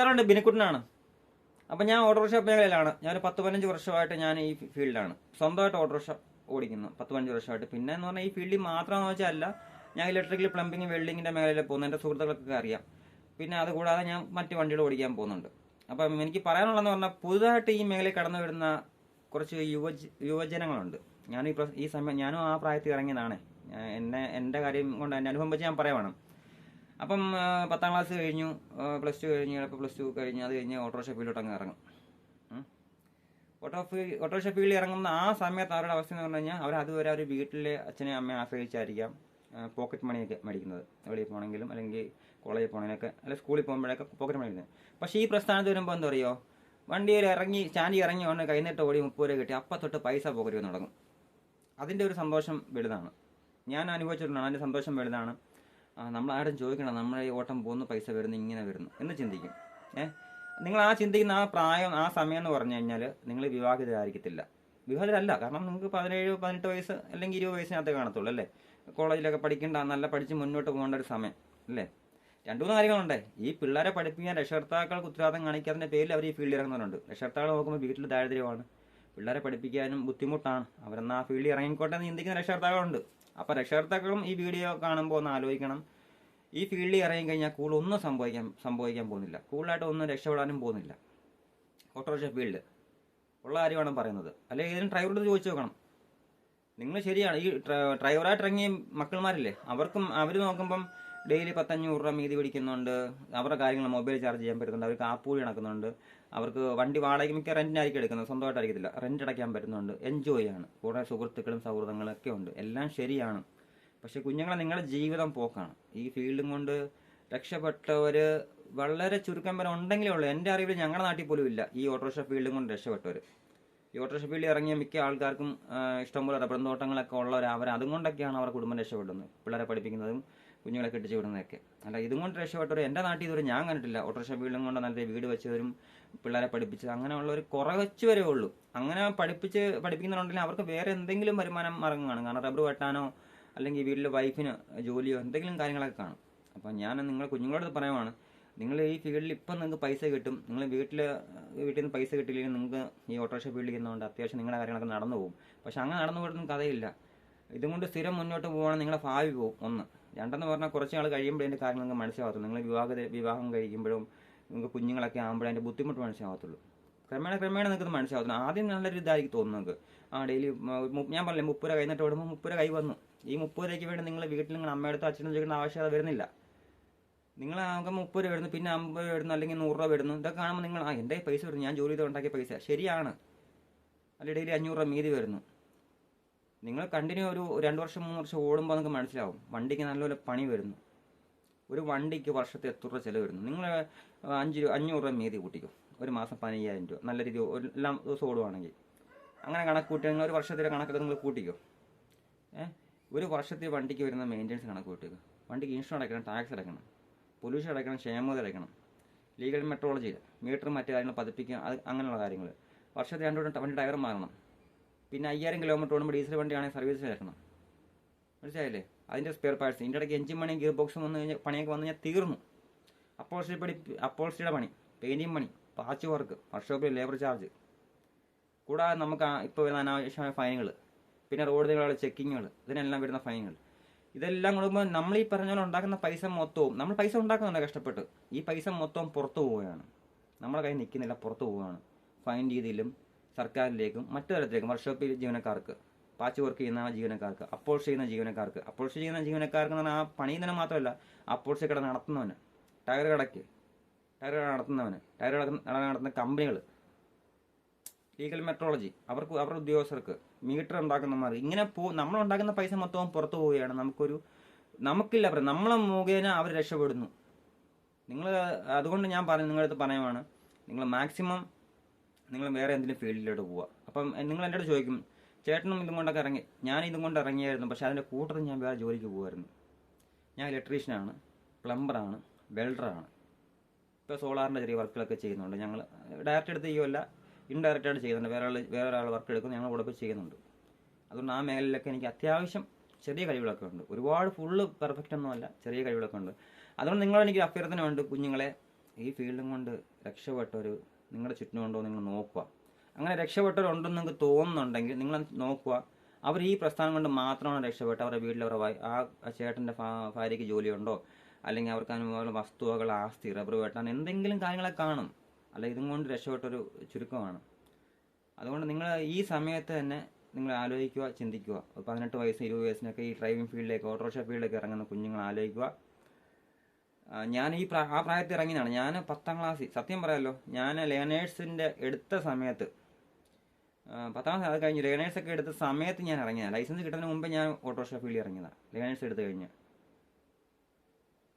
നമസ്കാരമുണ്ട് ബിനിക്കുട്ടനാണ്. അപ്പം ഞാൻ ഓട്ടോറിക്ഷ മേഖലയിലാണ്. ഞാനൊരു പത്ത് പതിനഞ്ച് വർഷമായിട്ട് ഞാൻ ഈ ഫീൽഡാണ്. സ്വന്തമായിട്ട് ഓട്ടോറിക്ഷ ഓടിക്കുന്നു പത്ത് പതിനഞ്ച് വർഷമായിട്ട്. പിന്നെ എന്ന് പറഞ്ഞാൽ ഈ ഫീൽഡിൽ മാത്രമെന്ന് വെച്ചാൽ ഞാൻ ഇലക്ട്രിക്കൽ പ്ലംബിംഗ് വെൽഡിങ്ങിന്റെ മേഖലയിൽ പോകുന്നു. എന്റെ സുഹൃത്തുക്കൾക്കൊക്കെ അറിയാം. പിന്നെ അതുകൂടാതെ ഞാൻ മറ്റ് വണ്ടികൾ ഓടിക്കാൻ പോകുന്നുണ്ട്. അപ്പം എനിക്ക് പറയാനുള്ളതെന്ന് പറഞ്ഞാൽ പുതുതായിട്ട് ഈ മേഖലയിൽ കടന്നു വരുന്ന കുറച്ച് യുവജ യുവജനങ്ങളുണ്ട്. ഞാൻ ഈ ഈ സമയം ഞാനും ആ പ്രായത്തിൽ ഇറങ്ങിയതാണ്. എന്നെ എന്റെ കാര്യം കൊണ്ട് എന്റെ അനുഭവം വെച്ച് ഞാൻ പറയുവാണ് അപ്പം പത്താം ക്ലാസ് കഴിഞ്ഞു പ്ലസ് ടു കഴിഞ്ഞ് ചിലപ്പോൾ പ്ലസ് ടു കഴിഞ്ഞ് അത് കഴിഞ്ഞ് ഓട്ടോറിക്ഷ ഫീൽഡിലോട്ട് അങ്ങ് ഇറങ്ങും. ഓട്ടോ ഓട്ടോറിക്ഷ ഫീൽഡിൽ ഇറങ്ങുന്ന ആ സമയത്ത് അവരുടെ അവസ്ഥ എന്ന് പറഞ്ഞു കഴിഞ്ഞാൽ അവർ അതുവരെ അവർ വീട്ടിലെ അച്ഛനെയും അമ്മയെ ആശ്രയിച്ചായിരിക്കാം പോക്കറ്റ് മണിയൊക്കെ മേടിക്കുന്നത്. എവിടെ പോകണമെങ്കിലും അല്ലെങ്കിൽ കോളേജിൽ പോകണമെങ്കിലൊക്കെ അല്ലെങ്കിൽ സ്കൂളിൽ പോകുമ്പോഴൊക്കെ പോക്കറ്റ് മണി മേടിക്കുന്നത്. പക്ഷേ ഈ പ്രസ്ഥാനത്ത് വരുമ്പോൾ എന്താ പറയുക വണ്ടിയിൽ ഇറങ്ങി സ്റ്റാൻഡിൽ ഇറങ്ങി ഉടനെ കൈനീട്ട് ഓടി മുപ്പത് രൂപ കിട്ടി അപ്പം തൊട്ട് പൈസ പോക്കറ്റ് തുടങ്ങും. അതിന്റെ ഒരു സന്തോഷം വലുതാണ്. ഞാൻ അനുഭവിച്ചിട്ടുണ്ടാണ് അതിന്റെ സന്തോഷം വലുതാണ്. നമ്മൾ ആരും ചോദിക്കണം നമ്മുടെ ഈ ഓട്ടം പോകുന്ന പൈസ വരുന്നു ഇങ്ങനെ വരുന്നു. എന്ന് ചിന്തിക്കും. ഏഹ് നിങ്ങൾ ആ ചിന്തിക്കുന്ന ആ പ്രായം ആ സമയം എന്ന് പറഞ്ഞു കഴിഞ്ഞാൽ നിങ്ങൾ വിവാഹിതരായിരിക്കത്തില്ല. വിവാഹിതരല്ല. കാരണം നിങ്ങൾക്ക് പതിനേഴ് പതിനെട്ട് വയസ്സ് അല്ലെങ്കിൽ ഇരുപത് വയസ്സിനകത്തേ കാണത്തുള്ളൂ അല്ലേ? കോളേജിലൊക്കെ പഠിക്കേണ്ട നല്ല പഠിച്ച് മുന്നോട്ട് പോകേണ്ട ഒരു സമയം അല്ലേ? രണ്ടു മൂന്ന് കാര്യങ്ങളുണ്ട്. ഈ പിള്ളേരെ പഠിപ്പിക്കാൻ രക്ഷകർത്താക്കൾക്ക് ഉത്തരവാദിത്തം കാണിക്കാതിന്റെ പേരിൽ അവർ ഈ ഫീൽഡിൽ ഇറങ്ങുന്നവരുണ്ട് രക്ഷകർത്താക്കൾ നോക്കുമ്പോൾ വീട്ടിൽ ദാരിദ്ര്യമാണ്. പിള്ളേരെ പഠിപ്പിക്കാനും ബുദ്ധിമുട്ടാണ്. അവരെന്നാ ആ ഫീൽഡിൽ ഇറങ്ങിക്കോട്ടെ എന്ന് ചിന്തിക്കുന്ന രക്ഷകർത്താക്കളുണ്ട്. അപ്പോൾ രക്ഷകർത്താക്കളും ഈ വീഡിയോ കാണുമ്പോൾ ഒന്ന് ആലോചിക്കണം. ഈ ഫീൽഡിൽ ഇറങ്ങി കഴിഞ്ഞാൽ കൂടുതൽ ഒന്നും സംഭവിക്കാൻ സംഭവിക്കാൻ പോകുന്നില്ല. കൂടുതലായിട്ട് ഒന്നും രക്ഷപ്പെടാനും പോകുന്നില്ല. ഓട്ടോറിക്ഷ ഫീൽഡ് ഉള്ള കാര്യമാണ് പറയുന്നത്. അല്ലെങ്കിൽ ഏതെങ്കിലും ഡ്രൈവറോട് ചോദിച്ചു നോക്കണം. നിങ്ങൾ ശരിയാണ്. ഈ ഡ്ര- ഡ്രൈവറായിട്ട് ഇറങ്ങിയ മക്കൾമാരില്ലേ? അവർക്കും അവർ നോക്കുമ്പം ഡെയിലി പത്തഞ്ഞൂറ് രൂപ മീതി പിടിക്കുന്നുണ്ട്. അവരുടെ കാര്യങ്ങൾ മൊബൈൽ ചാർജ് ചെയ്യാൻ പറ്റുന്നുണ്ട്. അവർക്ക് ആപ്പൂലി നടക്കുന്നുണ്ട് അവർക്ക് വണ്ടി വാടകയ്ക്ക് മിക്ക റെന്റിനായിരിക്കും എടുക്കുന്നത്. സ്വന്തമായിട്ടായിരിക്കത്തില്ല റെന്റ് അടയ്ക്കാൻ പറ്റുന്നുണ്ട്. എൻജോയ് ആണ്. കൂടെ സുഹൃത്തുക്കളും സൗഹൃദങ്ങളും ഒക്കെ ഉണ്ട്. എല്ലാം ശരിയാണ്. പക്ഷേ കുഞ്ഞുങ്ങളെ നിങ്ങളുടെ ജീവിതം പോക്കാണ്. ഈ ഫീൽഡും കൊണ്ട് രക്ഷപ്പെട്ടവർ വളരെ ചുരുക്കം വരെ ഉണ്ടെങ്കിലേ ഉള്ളൂ. എന്റെ അറിവിൽ ഞങ്ങളുടെ നാട്ടിൽ പോലും ഇല്ല. ഈ ഓട്ടോറിക്ഷ ഫീൽഡും കൊണ്ട് രക്ഷപ്പെട്ടവർ ഈ ഓട്ടോറിക്ഷ ഫീൽഡിൽ ഇറങ്ങിയ മിക്ക ആൾക്കാർക്കും ഇഷ്ടംപോലെ റബ്ബർ തോട്ടങ്ങളൊക്കെ ഉള്ളവർ അവർ അതുകൊണ്ടൊക്കെയാണ് അവർ കുടുംബം രക്ഷപ്പെടുന്നത്. പിള്ളേരെ പഠിപ്പിക്കുന്നതും കുഞ്ഞുങ്ങളെ കെട്ടിച്ചു വിടുന്നതൊക്കെ അല്ല ഇതും കൊണ്ട് രക്ഷപ്പെട്ടവർ എന്റെ നാട്ടിൽ ഇതുവരെ ഞാൻ കണ്ടിട്ടില്ല. ഓട്ടോറിക്ഷ ഫീൽഡും കൊണ്ട് നല്ല വീട് വെച്ചവരും പിള്ളേരെ പഠിപ്പിച്ച് ഒരു കുറച്ച് വരെ ഉള്ളൂ. അങ്ങനെ പഠിപ്പിച്ച് പഠിപ്പിക്കുന്നുണ്ടെങ്കിൽ അവർക്ക് വേറെ എന്തെങ്കിലും വരുമാനം മാർഗം കാണും. കാരണം റബ്ബർ വെട്ടാനോ അല്ലെങ്കിൽ വീട്ടിലെ വൈഫിന് ജോലിയോ എന്തെങ്കിലും കാര്യങ്ങളൊക്കെ കാണും. അപ്പം ഞാൻ നിങ്ങൾ കുഞ്ഞുങ്ങളോട് പറയുവാണ്. നിങ്ങൾ ഈ ഫീൽഡിൽ ഇപ്പം നിങ്ങൾക്ക് പൈസ കിട്ടും. നിങ്ങൾ വീട്ടിൽ വീട്ടിൽ നിന്ന് പൈസ കിട്ടില്ലെങ്കിൽ നിങ്ങൾക്ക് ഈ ഓട്ടോറിക്ഷ ഫീൽഡിൽ ഇരുന്നുകൊണ്ട് അത്യാവശ്യം നിങ്ങളുടെ കാര്യങ്ങളൊക്കെ നടന്നു പോകും. പക്ഷെ അങ്ങനെ നടന്നു പോയിട്ടൊന്നും കഥയില്ല. ഇതും കൊണ്ട് സ്ഥിരം മുന്നോട്ട് പോവുകയാണെങ്കിൽ നിങ്ങളുടെ ഭാവി പോകും ഒന്ന്. രണ്ടെന്ന് പറഞ്ഞാൽ കുറച്ച് നാൾ കഴിയുമ്പോൾ എന്റെ കാര്യം നിങ്ങൾക്ക് മനസ്സിലാകത്തുള്ളൂ നിങ്ങൾ വിവാഹ വിവാഹം കഴിക്കുമ്പോഴും നിങ്ങൾക്ക് കുഞ്ഞുങ്ങളൊക്കെ ആകുമ്പോഴേ അതിന്റെ ബുദ്ധിമുട്ട് മനസ്സിലാകത്തുള്ളൂ ക്രമേണ ക്രമേണ നിങ്ങൾക്ക് മനസ്സിലാവുന്നു ആദ്യം നല്ലൊരു ഇതായിരിക്കും തോന്നുന്നു നിങ്ങൾക്ക് ആ ഡെയിലി ഞാൻ പറഞ്ഞില്ലേ മുപ്പത് രൂപ കഴിഞ്ഞിട്ട് ഓടുമ്പോൾ മുപ്പത് രൂപ കൈ വന്നു. ഈ മുപ്പത് രൂപയ്ക്ക് വേണ്ടി നിങ്ങൾ വീട്ടിൽ നിങ്ങൾ അമ്മയുടെ അച്ഛനും ചോദിക്കേണ്ട ആവശ്യകത വരുന്നില്ല. നിങ്ങൾ ആകെ മുപ്പത് രൂപ വരുന്നു പിന്നെ അമ്പത് രൂപ വരുന്നു അല്ലെങ്കിൽ നൂറ് രൂപ വരുന്നു ഇതൊക്കെ കാണുമ്പോൾ നിങ്ങൾ ആ എന്റെ പൈസ വരുന്നു ഞാൻ ജോലി ചെയ്ത് ഉണ്ടാക്കിയ പൈസ ശരിയാണ്. അല്ലെങ്കിൽ ഡെയിലി അഞ്ഞൂറ് രൂപ മീതി വരുന്നു. നിങ്ങൾ കണ്ടിന്യൂ ഒരു രണ്ട് വർഷം മൂന്ന് വർഷം ഓടുമ്പോൾ നിങ്ങൾക്ക് മനസ്സിലാവും. വണ്ടിക്ക് നല്ലപോലെ പണി വരുന്നു. ഒരു വണ്ടിക്ക് വർഷത്തെ എത്ര രൂപ ചിലവ് വരുന്നു? നിങ്ങൾ അഞ്ച് രൂപ അഞ്ഞൂറ് രൂപ മീതി കൂട്ടിക്കും. ഒരു മാസം പതിനയ്യായിരം രൂപ. നല്ല രീതി എല്ലാം ദിവസം ഓടുവാണെങ്കിൽ. അങ്ങനെ കണക്ക് കൂട്ടി നിങ്ങൾ ഒരു വർഷത്തിലെ കണക്കൊക്കെ നിങ്ങൾ കൂട്ടിക്കോ. ഏഹ് ഒരു വർഷത്തിൽ വണ്ടിക്ക് വരുന്ന മെയിന്റെനൻസ് കണക്ക് കൂട്ടിക്കോ. വണ്ടിക്ക് ഇൻഷുറൻസ് അടയ്ക്കണം ടാക്സ് അടയ്ക്കണം പൊല്യൂഷൻ അടയ്ക്കണം ക്ഷേമത അടയ്ക്കണം. ലീഗൽ മെട്രോളജി മീറ്റർ മറ്റു കാര്യങ്ങൾ പതിപ്പിക്കുക അത് അങ്ങനെയുള്ള കാര്യങ്ങൾ. വർഷത്തിൽ രണ്ടു വട്ടം വണ്ടി ടയർ മാറണം. പിന്നെ അയ്യായിരം കിലോമീറ്റർ ഓടുമ്പോൾ ഡീസൽ വണ്ടിയാണെങ്കിൽ സർവീസ് ചേർക്കണം മനസ്സിലായില്ലേ? അതിന്റെ സ്പെയർ പാർട്സ് ഇതിന്റെ ഇടയ്ക്ക് എഞ്ചിൻ പണി ഗിയർ ബോക്സ് വന്നു കഴിഞ്ഞാൽ പണിയൊക്കെ വന്നു കഴിഞ്ഞാൽ തീർന്നു. അപ്പോൾസ്ട്രി പണി അപ്പോൾസ്ട്രിയുടെ പണി പെയിന്റിങ് പണി പാച്ച് വർക്ക് വർക്ക്ഷോപ്പിൽ ലേബർ ചാർജ് കൂടാതെ നമുക്ക് ഇപ്പോൾ വരുന്ന അനാവശ്യമായ ഫൈനുകൾ പിന്നെ റോഡുകളുള്ള ചെക്കിങ്ങുകൾ ഇതിനെല്ലാം വരുന്ന ഫൈനുകൾ ഇതെല്ലാം കൊടുക്കുമ്പോൾ നമ്മൾ ഈ പറഞ്ഞ പോലെ ഉണ്ടാക്കുന്ന പൈസ മൊത്തവും നമ്മൾ പൈസ ഉണ്ടാക്കുന്നുണ്ട് കഷ്ടപ്പെട്ട്. ഈ പൈസ മൊത്തം പുറത്തു പോവുകയാണ്. നമ്മുടെ കയ്യിൽ നിൽക്കുന്നില്ല പുറത്തു പോവുകയാണ്. ഫൈൻ രീതിയിലും സർക്കാരിലേക്കും മറ്റു തരത്തിലേക്കും വർക്ക്ഷോപ്പിൽ ജീവനക്കാർക്ക് പാച്ച് വർക്ക് ചെയ്യുന്ന ജീവനക്കാർക്ക് അപ്പോൾ ചെയ്യുന്ന ജീവനക്കാർക്ക്. അപ്പോൾ ചെയ്യുന്ന ജീവനക്കാർക്ക് എന്ന് പറഞ്ഞാൽ ആ പണിയുന്നതിന് മാത്രമല്ല അപ്പോഴ്സ് കട നടത്തുന്നവന്. ടയർ കടയ്ക്ക് ടയർ കട നടത്തുന്നവന്. ടയർ കട നടത്തുന്ന കമ്പനികൾ ലീഗൽ മെട്രോളജി അവർക്ക് അവരുടെ ഉദ്യോഗസ്ഥർക്ക് മീറ്റർ ഉണ്ടാക്കുന്ന ഉണ്ടാക്കുന്നമാർ ഇങ്ങനെ പോ നമ്മൾ ഉണ്ടാക്കുന്ന പൈസ മൊത്തവും പുറത്തു പോവുകയാണ്. നമുക്കൊരു നമുക്കില്ല പറയാം നമ്മളെ മുഖേന അവർ രക്ഷപ്പെടുന്നു. നിങ്ങൾ അതുകൊണ്ട് ഞാൻ പറഞ്ഞു നിങ്ങളുടെ അടുത്ത് പറയുവാണ് നിങ്ങൾ മാക്സിമം നിങ്ങൾ വേറെ എന്തെങ്കിലും ഫീൽഡിലോട്ട് പോവുക. അപ്പം നിങ്ങൾ എന്റെ അടുത്ത് ചോദിക്കും ചേട്ടനും ഇതും കൊണ്ടൊക്കെ ഇറങ്ങി ഞാൻ ഇതും കൊണ്ട് ഇറങ്ങിയായിരുന്നു പക്ഷെ അതിന്റെ കൂട്ടത്തിൽ ഞാൻ വേറെ ജോലിക്ക് പോകുമായിരുന്നു ഞാൻ ഇലക്ട്രീഷ്യനാണ് പ്ലംബറാണ് വെൽഡറാണ് ഇപ്പോൾ സോളാറിന്റെ ചെറിയ വർക്കുകളൊക്കെ ചെയ്യുന്നുണ്ട്. ഞങ്ങൾ ഡയറക്റ്റ് എടുത്ത് ചെയ്യുമല്ല ഇൻഡയറക്റ്റ് ആയിട്ട് ചെയ്യുന്നുണ്ട്. വേറെ ആൾ വേറെ ഒരാൾ വർക്ക് എടുക്കുന്നു ഞങ്ങൾ കൂടെ പോയി ചെയ്യുന്നുണ്ട്. അതുകൊണ്ട് ആ മേഖലയിലൊക്കെ എനിക്ക് അത്യാവശ്യം ചെറിയ കഴിവുകളൊക്കെ ഉണ്ട്. ഒരുപാട് ഫുള്ള് പെർഫെക്റ്റ് ഒന്നുമല്ല ചെറിയ കഴിവുകളൊക്കെ ഉണ്ട്. അതുകൊണ്ട് നിങ്ങളെനിക്ക് അഭ്യർത്ഥന ഉണ്ട് കുഞ്ഞുങ്ങളെ. ഈ ഫീൽഡും കൊണ്ട് രക്ഷപ്പെട്ടൊരു നിങ്ങളുടെ ചുറ്റിനുണ്ടോ നിങ്ങൾ നോക്കുക. അങ്ങനെ രക്ഷപ്പെട്ടവരുണ്ടെന്ന് നിങ്ങൾക്ക് തോന്നുന്നുണ്ടെങ്കിൽ നിങ്ങൾ നോക്കുക. അവർ ഈ പ്രസ്ഥാനം കൊണ്ട് മാത്രമാണ് രക്ഷപ്പെട്ടത്. അവരുടെ വീട്ടിൽ അവരുടെ ആ ചേട്ടന്റെ ഭാര്യയ്ക്ക് ജോലിയുണ്ടോ? അല്ലെങ്കിൽ അവർക്ക് അനുഭവം വസ്തുവകൾ ആസ്തി റബ്ബർ വെട്ടാൻ എന്തെങ്കിലും കാര്യങ്ങളെ കാണും. അല്ല ഇതും കൊണ്ട് രക്ഷപ്പെട്ടൊരു ചുരുക്കമാണ്. അതുകൊണ്ട് നിങ്ങൾ ഈ സമയത്ത് തന്നെ നിങ്ങൾ ആലോചിക്കുക ചിന്തിക്കുക. പതിനെട്ട് വയസ്സ് ഇരുപത് വയസ്സിനൊക്കെ ഈ ഡ്രൈവിംഗ് ഫീൽഡിലേക്ക് ഓട്ടോറിക്ഷ ഫീൽഡിലേക്ക് ഇറങ്ങുന്ന കുഞ്ഞുങ്ങൾ ആലോചിക്കുക. ഞാൻ ഈ ആ പ്രായത്തിൽ ഇറങ്ങിയതാണ്. ഞാൻ പത്താം ക്ലാസ്സിൽ സത്യം പറയാമല്ലോ ഞാൻ ലേണേഴ്സിന്റെ എടുത്ത സമയത്ത് പത്താം ക്ലാസ് അത് കഴിഞ്ഞ് ലേണേഴ്സ് ഒക്കെ എടുത്ത സമയത്ത് ഞാൻ ഇറങ്ങിയതാണ്. ലൈസൻസ് കിട്ടുന്നതിന് മുമ്പേ ഞാൻ ഓട്ടോറിക്ഷ ഫീൽഡിൽ ഇറങ്ങിയതാണ്. ലേണേഴ്സ് എടുത്തു കഴിഞ്ഞ്.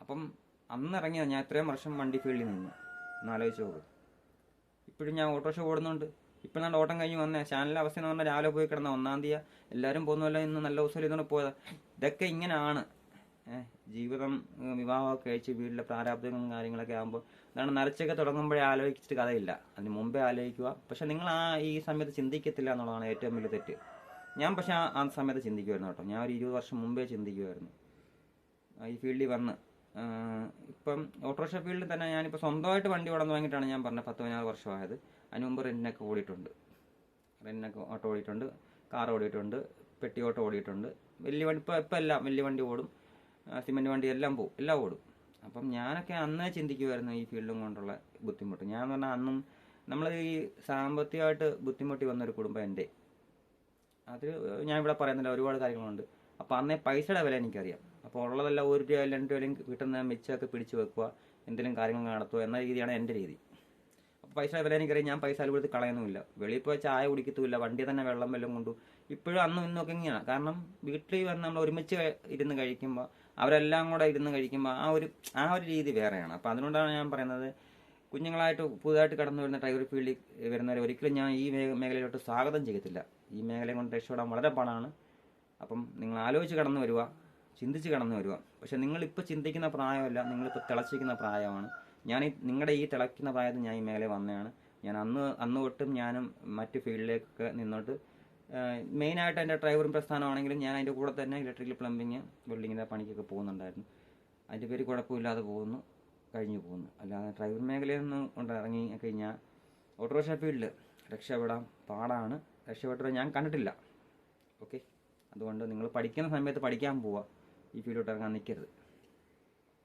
അപ്പം അന്ന് ഇറങ്ങിയതാണ് ഞാൻ ഇത്രയും വർഷം വണ്ടി ഫീൽഡിൽ നിന്ന്. ഒന്ന് ആലോചിച്ച് നോക്ക്. ഇപ്പോഴും ഞാൻ ഓട്ടോറിക്ഷ ഓടുന്നുണ്ട്. ഇപ്പം നല്ല ഓട്ടം കഴിഞ്ഞ് വന്നേ. ചാനലിലെ അവസ്ഥ എന്ന് പറഞ്ഞാൽ രാവിലെ പോയി കിടന്ന ഒന്നാം തീയതി. എല്ലാവരും പോകുന്നല്ലോ ഇന്ന് നല്ല ദിവസം ഇതുകൊണ്ട് പോയതാ. ഇതൊക്കെ ഇങ്ങനെയാണ് ജീവിതം വിവാഹമൊക്കെ കഴിച്ച് വീട്ടിലെ പ്രാരാബ്ദങ്ങളും കാര്യങ്ങളൊക്കെ ആകുമ്പോൾ അതാണ് നരച്ചൊക്കെ തുടങ്ങുമ്പോഴേ ആലോചിച്ചിട്ട് കഥയില്ല. അതിന് മുമ്പേ ആലോചിക്കുക. പക്ഷെ നിങ്ങൾ ആ ഈ സമയത്ത് ചിന്തിക്കത്തില്ല എന്നുള്ളതാണ് ഏറ്റവും വലിയ തെറ്റ്. ഞാൻ പക്ഷെ ആ- സമയത്ത് ചിന്തിക്കുമായിരുന്നു കേട്ടോ. ഞാൻ ഒരു ഇരുപത് വർഷം മുമ്പേ ചിന്തിക്കുമായിരുന്നു ഈ ഫീൽഡിൽ വന്ന്. ഇപ്പം ഓട്ടോറിക്ഷ ഫീൽഡിൽ തന്നെ ഞാനിപ്പോൾ സ്വന്തമായിട്ട് വണ്ടി ഓടാൻ തുടങ്ങിയിട്ടാണ് ഞാൻ പറഞ്ഞത് പത്ത് പതിനാറ് വർഷമായത്. അതിന് മുമ്പ് റെന്റിനൊക്കെ ഓടിയിട്ടുണ്ട്. റെന്റിനൊക്കെ ഓട്ടോ ഓടിയിട്ടുണ്ട് കാർ ഓടിയിട്ടുണ്ട് പെട്ടി ഓട്ടോ ഓടിയിട്ടുണ്ട്. വലിയ വണ്ടി ഇപ്പോൾ ഇപ്പം എല്ലാം വലിയ വണ്ടി ഓടും സിമെന്റ് വണ്ടി എല്ലാം പോകും എല്ലാം ഓടും. അപ്പം ഞാനൊക്കെ അന്നേ ചിന്തിക്കുമായിരുന്നു ഈ ഫീൽഡും കൊണ്ടുള്ള ബുദ്ധിമുട്ട്. ഞാൻ പറഞ്ഞാൽ അന്നും നമ്മൾ ഈ സാമ്പത്തികമായിട്ട് ബുദ്ധിമുട്ടി വന്നൊരു കുടുംബം എന്റെ. അതിൽ ഞാൻ ഇവിടെ പറയുന്നില്ല ഒരുപാട് കാര്യങ്ങളുണ്ട്. അപ്പോൾ അന്നേ പൈസയുടെ വില എനിക്കറിയാം. അപ്പോൾ ഉള്ളതെല്ലാം ഒരു രൂപ രണ്ട് രൂപയിലും കിട്ടുന്ന മിച്ചമൊക്കെ പിടിച്ച് വെക്കുക എന്തെങ്കിലും കാര്യങ്ങൾ നടത്തുക എന്ന രീതിയാണ് എന്റെ രീതി. അപ്പോൾ പൈസ വില എനിക്കറിയാം ഞാൻ പൈസ കൊടുത്ത് കളയുന്നുമില്ല. വെളിയിൽ പോയി ചായ കുടിക്കത്തുമില്ല വണ്ടി തന്നെ വെള്ളം വല്ലതും കൊണ്ടു ഇപ്പോഴും അന്നും ഇന്നൊക്കെ ഇങ്ങനെയാണ്. കാരണം വീട്ടിൽ വന്ന് നമ്മൾ ഒരുമിച്ച് ഇരുന്ന് കഴിക്കുമ്പോൾ അവരെല്ലാം കൂടെ ഇരുന്ന് കഴിക്കുമ്പോൾ ആ ഒരു ആ ഒരു രീതി വേറെയാണ്. അപ്പോൾ അതുകൊണ്ടാണ് ഞാൻ പറയുന്നത് കുഞ്ഞുങ്ങളായിട്ട് പുതുതായിട്ട് കടന്നു വരുന്ന ഡ്രൈവർ ഫീൽഡിൽ വരുന്നവരെ ഒരിക്കലും ഞാൻ ഈ മേഖലയിലോട്ട് സ്വാഗതം ചെയ്യത്തില്ല. ഈ മേഖലയെ കൊണ്ട് രക്ഷപ്പെടാൻ വളരെ പാടാണ്. അപ്പം നിങ്ങൾ ആലോചിച്ച് കടന്നു വരിക. ചിന്തിച്ച് കടന്നു വരിക പക്ഷെ നിങ്ങളിപ്പോൾ ചിന്തിക്കുന്ന പ്രായമല്ല നിങ്ങളിപ്പോൾ തിളച്ചിരിക്കുന്ന പ്രായമാണ്. ഞാൻ ഈ നിങ്ങളുടെ ഈ തിളയ്ക്കുന്ന പ്രായത്തിൽ ഞാൻ ഈ മേലെ വന്നതാണ്. ഞാൻ അന്ന് അന്ന് തൊട്ടും ഞാനും മറ്റ് ഫീൽഡിലേക്കൊക്കെ നിന്നോട്ട് മെയിനായിട്ട് എന്റെ ഡ്രൈവറും പ്രസ്ഥാനമാണെങ്കിലും ഞാൻ അതിന്റെ കൂടെ തന്നെ ഇലക്ട്രിക്കൽ പ്ലംബിങ് ബിൽഡിങ്ങിന്റെ പണിക്കൊക്കെ പോകുന്നുണ്ടായിരുന്നു. അതിന്റെ പേര് കുഴപ്പമില്ലാതെ പോകുന്നു കഴിഞ്ഞു പോകുന്നു. അല്ലാതെ ഡ്രൈവർ മേഖലയിൽ നിന്ന് കൊണ്ട് ഇറങ്ങി കഴിഞ്ഞാൽ ഓട്ടോറിക്ഷ ഫീൽഡിൽ രക്ഷപ്പെടാൻ പാടാണ്. രക്ഷപ്പെട്ടവരെ ഞാൻ കണ്ടിട്ടില്ല. ഓക്കെ? അതുകൊണ്ട് നിങ്ങൾ പഠിക്കുന്ന സമയത്ത് പഠിക്കാൻ പോവുക ഈ ഫീൽഡിലോട്ട് ഇറങ്ങാൻ നിൽക്കരുത്.